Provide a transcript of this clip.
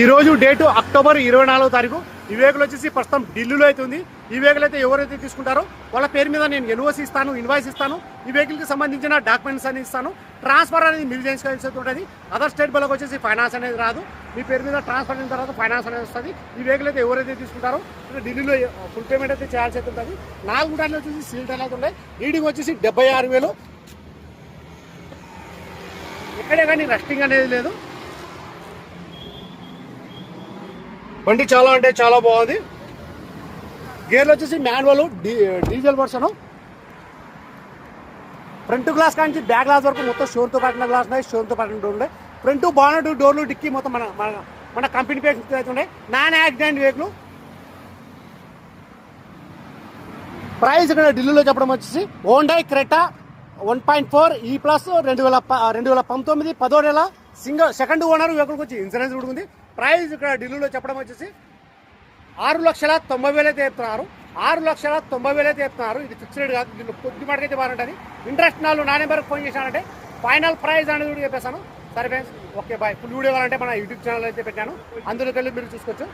ఈరోజు date October ఇరవై నాలుగో తారీఖు. ఈ వెహికల్ వచ్చేసి ప్రస్తుతం ఢిల్లీలో అయితే ఉంది. ఈ వెహికల్ అయితే ఎవరైతే తీసుకుంటారో వాళ్ళ పేరు మీద నేను ఎన్ఓసి ఇస్తాను ఇన్వాయిస్ ఇస్తాను. ఈ వెహికల్కి సంబంధించిన డాక్యుమెంట్స్ అని ఇస్తాను. ట్రాన్స్ఫర్ అనేది మీరు చేయించుకోవాల్సి ఉంటుంది. అదర్ స్టేట్ బిల్లకు వచ్చేసి ఫైనాన్స్ అనేది రాదు. మీ పేరు మీద ట్రాన్స్ఫర్ అయిన తర్వాత ఫైనాన్స్ అనేది వస్తుంది. ఈ వెహికల్ అయితే ఎవరైతే తీసుకుంటారో ఢిల్లీలో ఫుల్ పేమెంట్ అయితే చేయాల్సి అయితే ఉంటుంది. నాలుగు టైర్లు వచ్చేసి సీల్ టైర్లు అయితే ఉన్నాయి. రీడింగ్ వచ్చేసి డెబ్బై ఆరు వేలు. ఎక్కడే కానీ రస్టింగ్ అనేది లేదు. బండి చాలా అంటే చాలా బాగుంది. గేర్లు వచ్చేసి manual diesel version front glass కాంచి బ్యాక్ గ్లాస్ వరకు మొత్తం షోర్తో పట్టిన గ్లాస్ ఉన్నాయి షోర్తో పట్టిన డోర్ ఉన్నాయి. ఫ్రంట్ బానట్ డోర్లు డిక్కీ మొత్తం మన మన మన కంపెనీ పేరు అయితే ఉన్నాయి. నాన్ యాక్సిడెంట్ వెహికల్ ప్రైస్ ఇక్కడ ఢిల్లీలో చెప్పడం వచ్చేసి Hyundai Creta one point four e E plus రెండు వేల రెండు వేల పంతొమ్మిది పదో నెల సింగల్ సెకండ్ ఓనర్ వెహికల్కి వచ్చి ఇన్సూరెన్స్ కూడా ఉంది. ప్రైస్ ఇక్కడ ఢిల్లీలో చెప్పడం వచ్చేసి ఆరు లక్షల తొంభై వేలు అయితే చెప్తున్నారు. ఆరు లక్షల తొంభై వేలు అయితే చెప్తున్నారు. ఇది ఫిక్స్డ్ కాదు దీన్ని కొద్ది మాటకైతే బాగుంటుంది ఇంట్రెస్ట్ నాలుగు నా నెంబర్కి ఫోన్ చేశానంటే ఫైనల్ ప్రైస్ అనేది కూడా చెప్పేశాను. సరే friends okay bye full video కావాలంటే మన యూట్యూబ్ ఛానల్ అయితే పెట్టాను. అందులోకి వెళ్ళి మీరు చూసుకోవచ్చు.